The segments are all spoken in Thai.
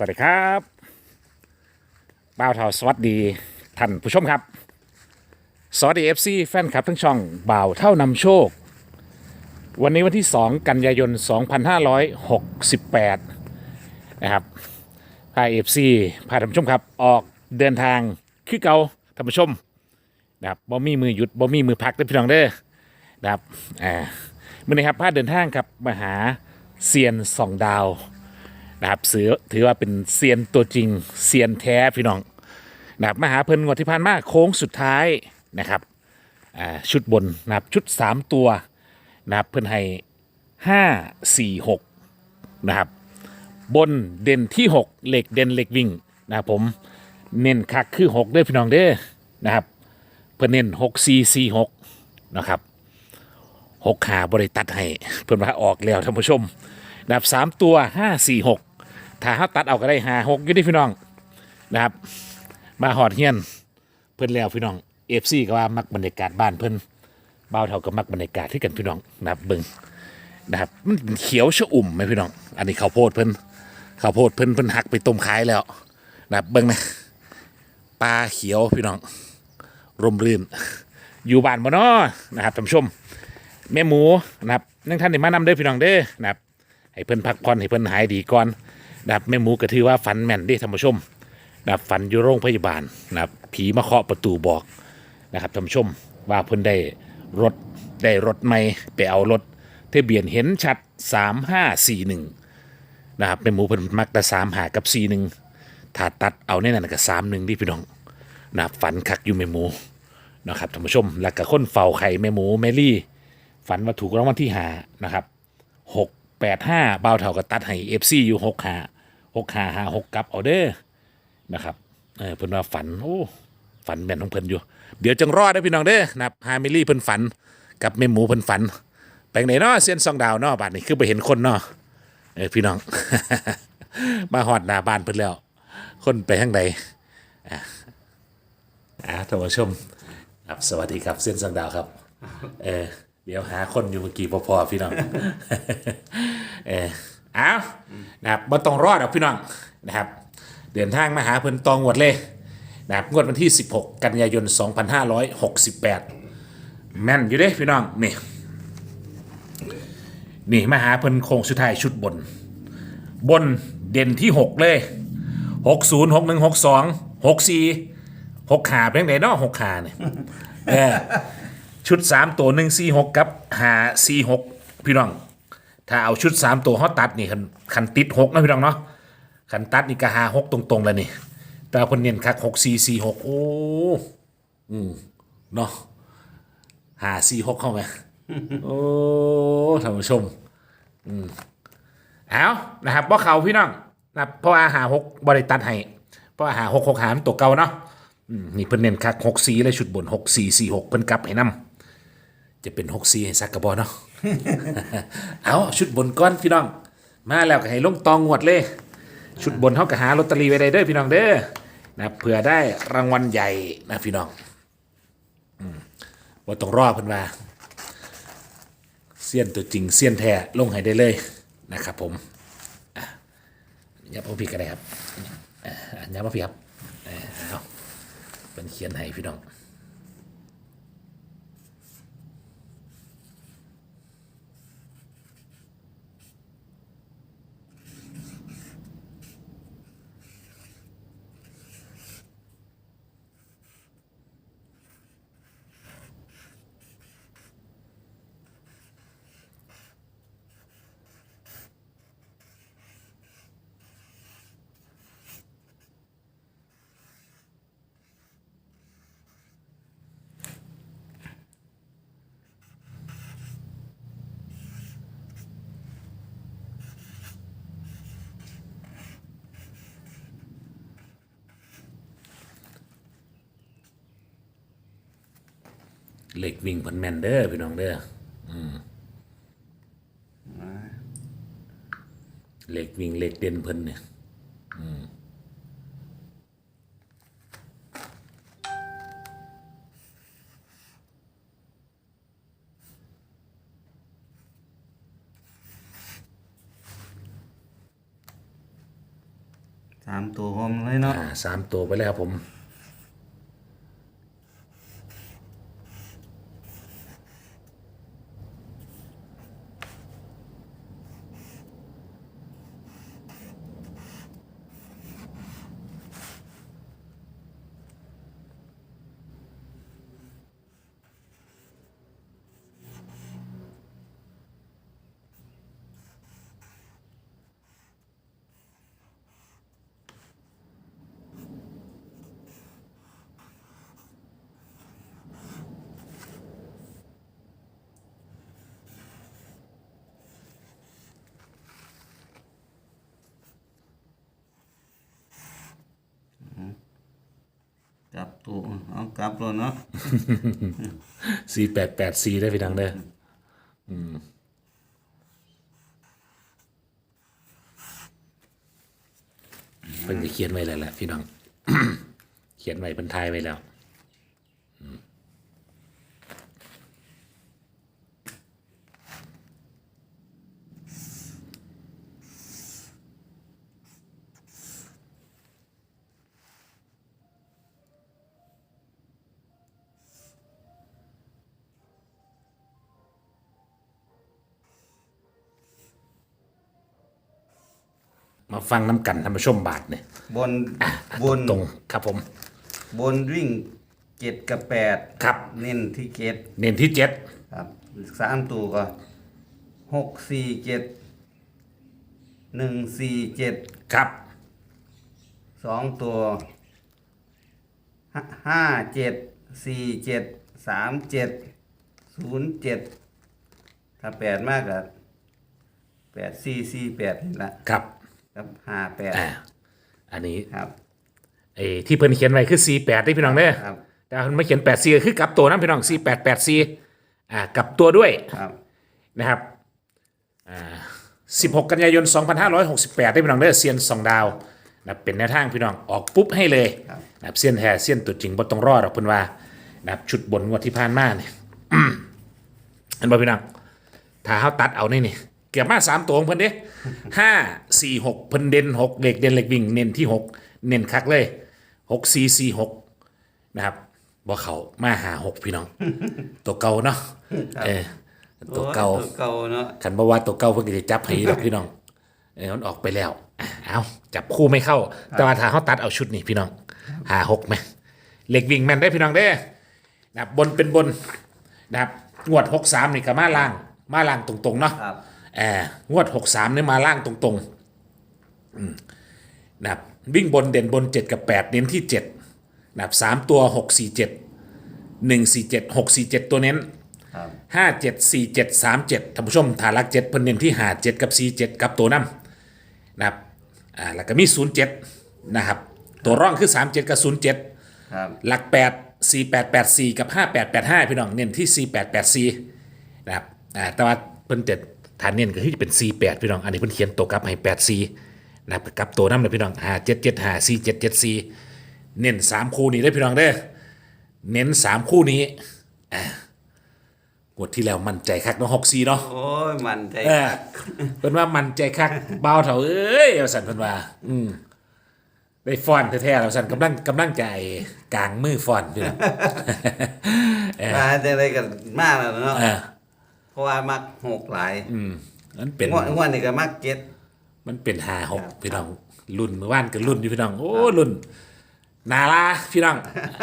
สวัสดีครับบ่าวเทาสวัสดีท่านผู้ชมครับ สวัสดี FC แฟนคลับทั้งช่องบ่าวเท่านำโชค วันนี้วันที่ 2 กันยายน 2568 นะครับพา FC พาท่านผู้ชมครับ ออกเดินทางคือเกาท่านผู้ชมนะครับบ่มีมือหยุดบ่มีมือพักเด้พี่น้องเด้อนะครับอ่ามื่อนี้ครับพาเดินทางครับมาหาเซียนสองดาว นะครับถือถือว่าเป็นเซียนตัวจริงเซียนแท้พี่น้องนะครับมาหาเพิ่นงวดที่ผ่านมาโค้งสุดท้ายนะครับอ่าชุดบนนะครับชุด 3 ตัวนะครับเพิ่นให้ห้าสี่หกนะครับบนเด่นที่ 6 เหล็กเด่นเหล็กวิ่งนะครับผมเน้นคักคือ6เด้พี่น้องเด้อนะครับเพิ่นเน้น6 4 4 6นะครับหกขาบริตัดให้เพิ่นว่าออกแล้วท่านผู้ชมนะครับสามตัวห้าสี่หก ถ้าเขาตัดเอาก็ได้หาหกอยู่ที่พี่น้องนะครับ มาหอดเฮียนเพิ่นแล้วพี่น้องเอฟซีก็ว่ามักบรรยากาศบ้านเพิ่นบ่าเท่ากับมักบรรยากาศที่กันพี่น้องนะครับเบิ่งนะครับมันเป็นเขียวชะอุ่มไหมพี่น้อง อันนี้ข้าวโพดเพิ่นข้าวโพดเพิ่นเพิ่นหักไปต้มขายแล้วนะครับเบิ่งนะปลาเขียวพี่น้องร่มรื่น อยู่บ้านบ่เนาะนะครับท่านผู้ชม แม่หมูนะครับนั่งท่านได้มานำเด้อพี่น้องเด้อนะครับให้เพิ่นพักผ่อนให้เพิ่นหายดีก่อน นะครับแม่หมูก็ถือว่าฝันแม่นเด้ท่านผู้ชมนะครับฝันอยู่โรงพยาบาลนะครับผีมาเคาะประตูบอกนะครับท่านผู้ชมว่าเพิ่นได้รถได้รถใหม่ไปเอารถทะเบียนเห็นชัด 3541นะครับแม่หมูเพิ่นมักแต่3หากับ 41ถ้าตัดเอาในนั้นก็31ที่พี่น้องนะครับฝันคักอยู่แม่หมูนะครับท่านผู้ชมแล้วก็คนเฝ้าไข่แม่หมูแมรี่ ฝันว่าถูกรางวัลที่หานะครับหก แปดห้าเบาเท่ากับตัดให้เอฟซีอยู่หกหาหกหาหาหกกับเอาเด้อนะครับเออเพิ่นว่าฝันโอ้ฝันแม่นของเพิ่นอยู่ เดี๋ยวจังรอดได้พี่น้องเด้อนะครับฮามิลี่เพิ่นฝันกับแม่หมูเพิ่นฝันไปไหนเนาะเส้นซองดาวเนาะบาดนี้คือไปเห็นคนเนาะเออพี่น้อง มาหอดหน้าบ้านเพิ่นแล้ว คนไปทางใดอะอ่าท่านผู้ชม ครับสวัสดีครับเส้นซองดาวครับ เออ เดี๋ยวหาคนอยู่เมื่อกี้พอๆพี่น้อง เออเอานะครับบ่ต้องรอดหรอกพี่น้องนะครับ เดินทางมาหาเพิ่นตองวดเลยนะครับงวดวันที่ 16 กันยายน 2568 แม่นอยู่เด้พี่น้อง นี่ นี่มาหาเพิ่นโค้งสุดท้ายชุดบน บนเด่นที่ 6 เลย 60 61 62 64 6ขาเป็นไงเนาะ6ขาเนี่ยเออ ชุด 3 ตัว1 4 6กับหา4 6พี่น้อง ถ้าเอาชุด 3 ตัวเขาตัดนี่คันคันติด6นะพี่น้องเนาะคันตัดนี่ก็หา6ตรงๆแล้วนี่แต่คนเนียนคัก6 4 4 6โอ้อืมเนาะหา4 6เข้าไหมโอ้ท่านผู้ชม อืมเอานะครับว่าเขาพี่น้องนะเพราะว่าหา6บริตัดให้เพราะว่าหา6 6หามตัวเก่าเนาะอืมนี่เพิ่นเน้นคักหกสีเลยชุดบนหกสี่สี่หกเพิ่นกลับให้นำ จะเป็นหกสีให้ซักกระบอเนาะ เอาชุดบนก้อนพี่น้อง มาแล้วก็ให้ลงตองงวดเลย ชุดบนเท่ากับหาลอตเตอรี่ไว้ได้เด้อพี่น้องเด้อนะเผื่อได้รางวัลใหญ่นะพี่น้องว่าต้องรอเพิ่นว่าเสี้ยนตัวจริงเสี้ยนแท้ลงให้ได้เลยนะครับ ผมอะยับเอาพี่ก็ได้ครับอะยับเอาพี่ครับอะเอาเป็นเขียนให้พี่น้อง เหล็กวิ่งเพันแมนเด้อพี่น้องเด้ออืมเหล็กวิ่งเหล็กเด่นเพิ่นเนี่ยสามตัวผมเลยเนาะอ่าสามตัวไปแล้วครับผม กลับตัวเอากลับเลยเนาะสี่แปดแปดสี่ได้พี่ดังเด้ออืมเพิ่นจะเขียนไว้แล้วแหละพี่น้อง เขียนไว้เพิ่นทายไว้แล้ว มาฟังน้ำกันท่านผู้ชมบาทเนี่ยบนบนตรงครับผม บนวิ่งเจ็ดกับแปดครับ เน้นที่เจ็ดเน้นที่เจ็ดครับสามตัวก็หกสี่เจ็ดหนึ่งสี่เจ็ดครับสองตัวห้าห้าเจ็ดสี่เจ็ดสามเจ็ดศูนย์เจ็ดถ้าแปดมากกับแปดสี่สี่แปดนี่ละครับ ครับห้าแปดอ่าอันนี้ครับไอ้ที่เพิ่นเขียนไว้คือสี่แปดได้พี่น้องเด้อครับแต่เพิ่นมาเขียนแปดสี่คือกลับตัวนะพี่น้องสี่แปดแปดสี่อ่ากลับตัวด้วยครับนะครับอ่า16กันยายน2568ได้พี่น้องเด้อเซียนสองดาวนะเป็นแนวทางพี่น้องออกปุ๊บให้เลยนะครับเซียนแท้เซียนตัวจริงบ่ต้องรอดหรอกเพิ่นว่านะครับชุดบนงวดที่ผ่านมาเนี่ยเห็นบ่พี่น้องถ้าเฮาตัดเอานี่นี่เกือบมาสามตัวของเพิ่นเด้ห้าสี่หกเพิ่นเด่นหกเด็กเด่นเล็กวิ่ง เน้นที่หกเน้นคักเลยหกสี่สี่หกนะครับบ่เขามาหาหกพี่น้อง ตัวเก่าเนาะเออตัวเก่าโอ้ยตัวเก่าเนาะขันบ่ว่าตัวเก่าเพิ่นก็สิจับให้ดอกพี่น้องเออมันออกไปแล้วอะเอาจับคู่ไม่เข้า แต่ว่าถ้าเขาตัดเอาชุดนี่พี่น้องหาหกไหมเหล็กวิ่งแมนได้พี่น้องเด้อนะครับบนเป็นบนนะครับงวดหกสามนี่ก็มาล่าง มาล่างตรงๆเนาะครับ แอบงวดหกสามนี่มาล่างตรงๆอืมนะครับวิ่งบนเด่นบนเจ็ดกับแปดเน้นที่เจ็ดนะครับสามตัวหกสี่เจ็ดหนึ่งสี่เจ็ดหกสี่เจ็ดตัวเน้นครับห้าเจ็ดสี่เจ็ดสามเจ็ดท่านผู้ชมฐานลักเจ็ดเพิ่นเน้นที่หาเจ็ดกับสี่เจ็ดกับตัวน้ำนะครับอ่าแล้วก็มีศูนย์เจ็ดนะครับ ตัวร่องคือสามเจ็ดกับศูนย์เจ็ดครับหลักแปดสี่แปดแปดสี่กับห้าแปดแปดห้าพี่น้องเน้นที่สี่แปดแปดสี่นะครับอ่าแต่ว่าเพิ่นเจ็ด ฐานเน้นก็คือจะเป็นสี่แปดพี่น้อง อันนี้เพิ่นเขียนตัวกลับให้แปดสี่นะครับกับตัวน้ำเลยพี่น้องห้าเจ็ดเจ็ดห้าสี่เจ็ดเจ็ดสี่เน้นสามคู่นี้ได้อพี่น้องเด้อเน้นสามคู่นี้อ่างวดที่แล้วมั่นใจคักเนาะหกสี่เนาะโอ้ยมันใจเออเพิ่นว่ามันใจคักเบาเถาเอ้ยเอาสันเพิ่นว่า อืมได้ฟอนแท้ๆเราสันกำลังกำลังใจกลางมือฟอนอยู่นะ มาจะอะไรกันมากแล้วเนาะ เออเพ ราะว่ามักหกหลายอืมมันเป็นงวดงวดนี่ก็มักเจ็ด มันเป็นหาหกครับพี่น้องรุ่นเมื่อวานก็รุ่นอยู่พี่น้องโอ้รุ่นนาลาพี่น้อง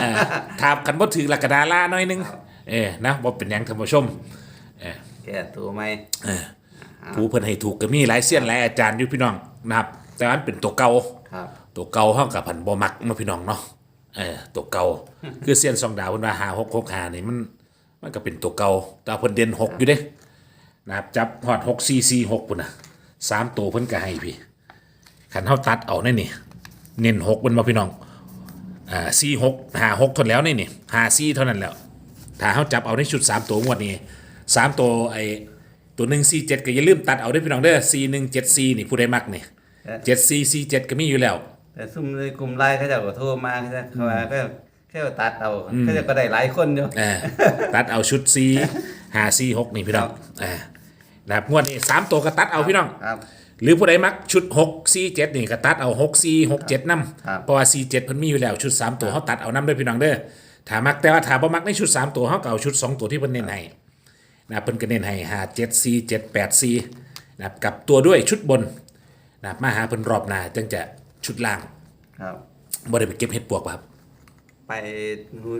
เออถามกันบ่ถึงหลักกระดาลาหน่อยนึงเออนะบ่เป็นหยังท่านผู้ชมแก่ตัวไหมผู้เพิ่นให้ถูกก็มีหลายเสี้ยนหลายอาจารย์อยู่พี่น้องนะครับ แต่ว่ามันเป็นตัวเก่าครับ ตัวเก่าเฮากับพันบ่มักมาพี่น้องเนาะเออตัวเก่าคือเซียนสองดาวเพิ่นว่าหาหกหกหานี่มัน มันก็เป็นตัวเก่าแต่ว่าเพิ่นเด่นหกอยู่เด้นะครับจับฮอดหกสี่สี่หกพุ่นน่ะสามตัวเพิ่นก็ให้พี่คันเฮาตัดเอานี่นี่ เน้นหกเพิ่นบ่พี่น้องอ่าสี่หกหาหกเทานนแล้วนี่นี่หาสี่เท่านั้นแล้ว ถ้าเฮาจับเอาในชุดสามตัวงวดนี้สามตัวไอ้ตัวหนึ่งสี่เจ็ดก็อย่าลืมตัดเอาเด้อพี่น้องเด้อสี่หนึ่งเจ็ดสี่นี่ผู้ใดมักนี่เจ็ดสี่สี่เจ็ดก็มีอยู่แล้ว แต่ซุ่มในกลุ่มไลน์เขาเจะก็โทรมาเขาจะเขาว่าก็ แค่ว่าตัดเอาเขาเจะก็ได้หลายคนอยู่อ่าตัดเอาชุดซีหาซีหกนี่พี่น้องอ่านะครับงวดนี้สามตัวก็ตัดเอาพี่น้องครับ หรือผู้ใดมักชุด6 4 7นี่ก็ตัดเอา6 4 6 7นำครับเพราะว่า4 7เพิ่นมีอยู่แล้วชุด3ตัวเฮาตัดเอานำด้วยพี่น้องเด้อถ้ามักแต่ว่าถ้าบ่มักในชุด3ตัวเฮาก็เอาชุด2ตัวที่เพิ่นเน้นให้นะครับเพิ่นก็เน้นให้5 7 4 7 8 4นะครับกับตัวด้วยชุดบนนะครับมาหาเพิ่นรอบหน้าจึงจะชุดล่าง ครับบ่ได้ไปเก็บเห็ดปวกป่ะครับ ไป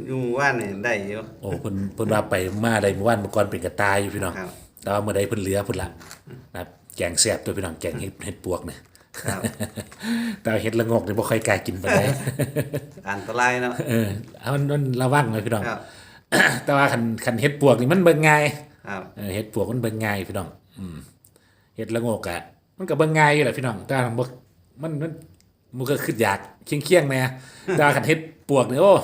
อยู่ว่านนี่ได้อยู่โอ้เพิ่นเพิ่นว่าไปมาได้เมื่อวานเมื่อก่อนเป็นกระตายอยู่พี่น้องครับ แต่ว่าเมื่อใดเพิ่นเหลือเพิ่นละนะครับแกงแซ่บตัวพี่น้องแกงเห็ดเห็ดปวกเนี่ยครับ แต่ว่าเห็ดละงกนี่บ่ค่อยกล้ากินปานใด อันตรายเนาะ เออเอามันมันระวังเลยพี่น้อง ครับ แต่ว่าคันคันเห็ดปวกนี่มันเบิ่งง่ายครับเออเห็ดปวกมันเบิ่งง่ายพี่น้อง อืมเห็ดละงกอะมันก็เบิ่งง่ายอยู่แหละพี่น้อง แต่ว่าบ่มันมัน มันก็ขึ้นอยากเคียงๆแน่แต่ว่าคันเห็ดปวกนี่โอ้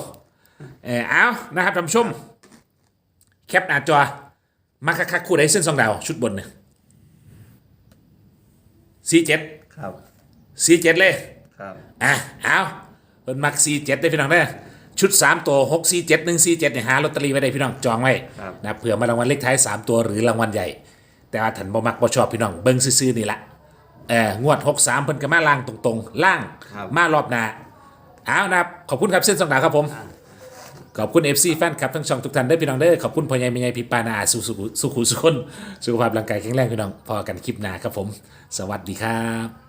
เออเอานะครับท่านผู้ชม แคปหน้าจอมาคักๆคู่ใดเส้นสองดาว ชุดบนเนี่ยสี่เจ็ดครับสี่เจ็ดเลยครับอะเอาเพิ่นมักสี่เจ็ดได้พี่น้องเด้อชุดสามตัวหกสี่เจ็ดหนึ่งสี่เจ็ดเนี่ยหาลอตเตอรี่ไว้ได้พี่น้องจองไว้ครับนะเผื่อมารางวัลเลขท้ายสามตัวหรือรางวัลใหญ่ แต่ว่าถันบ่มักบ่ชอบพี่น้องเบิ้งซื่อๆนี่ละ เอองวดหกสามเพิ่นก็มาล่างตรงๆ ล่างครับ มารอบหน้าเอานะครับขอบคุณครับเส้นสองดาวครับผม ขอบคุณ FC แฟนคลับทั้งช่องทุกท่านเด้อพี่น้องเด้อขอบคุณพ่อใหญ่แม่ใหญ่พี่ปานาสุสุสุขุสุขนสุขภาพร่างกายแข็งแรงพี่น้องพอกันคลิปหน้าครับผม สวัสดีครับ